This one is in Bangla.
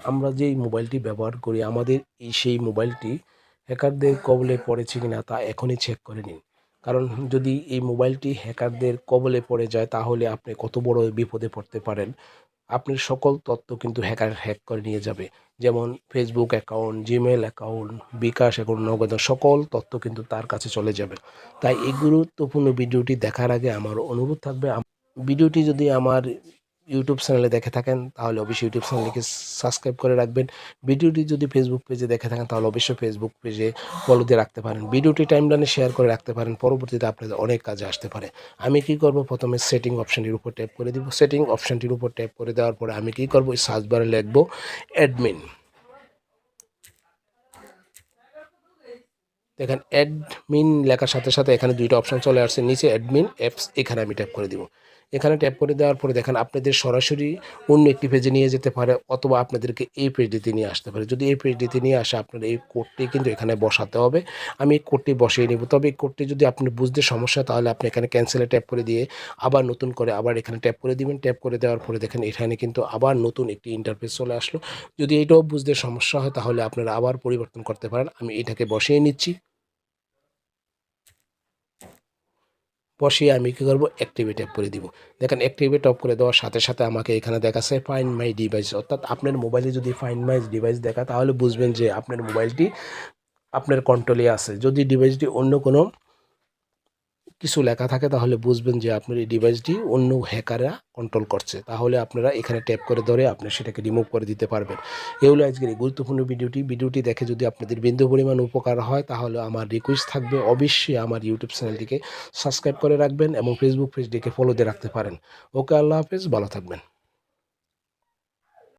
আমরা যেই মোবাইলটি ব্যবহার করি, আমাদের এই সেই মোবাইলটি হ্যাকারদের কবলে পড়েছে কিনা তা এখনই চেক করে নিন। কারণ যদি এই মোবাইলটি হ্যাকারদের কবলে পড়ে যায়, তাহলে আপনি কত বড় বিপদে পড়তে পারেন। আপনার সকল তথ্য কিন্তু হ্যাকার হ্যাক করে নিয়ে যাবে। যেমন Facebook account Gmail account bKash account Nagad, সকল তথ্য কিন্তু তার কাছে চলে যাবে। তাই এই গুরুত্বপূর্ণ ভিডিওটি দেখার আগে আমার অনুরোধ থাকবে ভিডিওটি যদি আমার ইউটিউব চ্যানেলে দেখে থাকেন, তাহলে অবশ্যই ইউটিউব চ্যানেলকে সাবস্ক্রাইব করে রাখবেন। ভিডিওটি যদি ফেসবুক পেজে দেখে থাকেন, তাহলে অবশ্যই ফেসবুক পেজে ফলো দিয়ে রাখতে পারেন। ভিডিওটি টাইমলাইনে শেয়ার করে রাখতে পারেন, পরবর্তীতে আপনাদের অনেক কাজে আসতে পারে। আমি কি করব? প্রথমে সেটিং অপশানটির উপর ট্যাপ করে দিব। সেটিং অপশানটির উপর ট্যাপ করে দেওয়ার পরে আমি কি করব? সার্চ বারে লিখব অ্যাডমিন দেখেন অ্যাডমিন লেখার সাথে সাথে এখানে দুইটা অপশান চলে আসছে। নিচে অ্যাডমিন অ্যাপস এখানে আমি ট্যাপ করে দিব। এখানে ট্যাপ করে দেওয়ার পরে দেখেন আপনাদের সরাসরি অন্য একটি পেজে নিয়ে যেতে পারে অথবা আপনাদেরকে এই পেজটিতে নিয়ে আসতে পারে। যদি এই পেজটিতে নিয়ে আসে আপনার এই কোডটি কিন্তু এখানে বসাতে হবে। আমি এই কোডটি বসিয়ে নেব। তবে এই কোডটি যদি আপনি বুঝতে সমস্যা তাহলে আপনি এখানে ক্যান্সেলে ট্যাপ করে দিয়ে আবার নতুন করে আবার এখানে ট্যাপ করে দিবেন। ট্যাপ করে দেওয়ার পরে দেখেন এখানে কিন্তু আবার নতুন একটি ইন্টারফেস চলে আসলো। যদি এটাও বুঝতে সমস্যা হয় তাহলে আপনারা আবার পরিবর্তন করতে পারেন। আমি এটাকে বসিয়ে নিচ্ছি। বসিয়ে আমি কী করব? অ্যাক্টিভেট অ্যাপ করে দিব। দেখেন অ্যাক্টিভেট অফ করে দেওয়ার সাথে সাথে আমাকে এখানে দেখাচ্ছে ফাইন মাই ডিভাইস অর্থাৎ আপনার মোবাইলে যদি ফাইন মাই ডিভাইস দেখা, তাহলে বুঝবেন যে আপনার মোবাইলটি আপনার কন্ট্রোলে আছে। যদি ডিভাইসটি অন্য কোনো কিছু লেখা থাকে, তাহলে বুঝবেন যে আপনার এই ডিভাইসটি অন্য হ্যাকাররা কন্ট্রোল করছে। তাহলে আপনারা এখানে ট্যাপ করে ধরে আপনি সেটাকে রিমুভ করে দিতে পারবেন। এ হলো আজকের এই গুরুত্বপূর্ণ ভিডিওটি ভিডিওটি দেখে যদি আপনাদের বিন্দু পরিমাণ উপকার হয়, তাহলে আমার রিকোয়েস্ট থাকবে অবশ্যই আমার ইউটিউব চ্যানেলটিকে সাবস্ক্রাইব করে রাখবেন এবং ফেসবুক পেজটিকে ফলো দিয়ে রাখতে পারেন। ওকে, আল্লাহ হাফেজ, ভালো থাকবেন।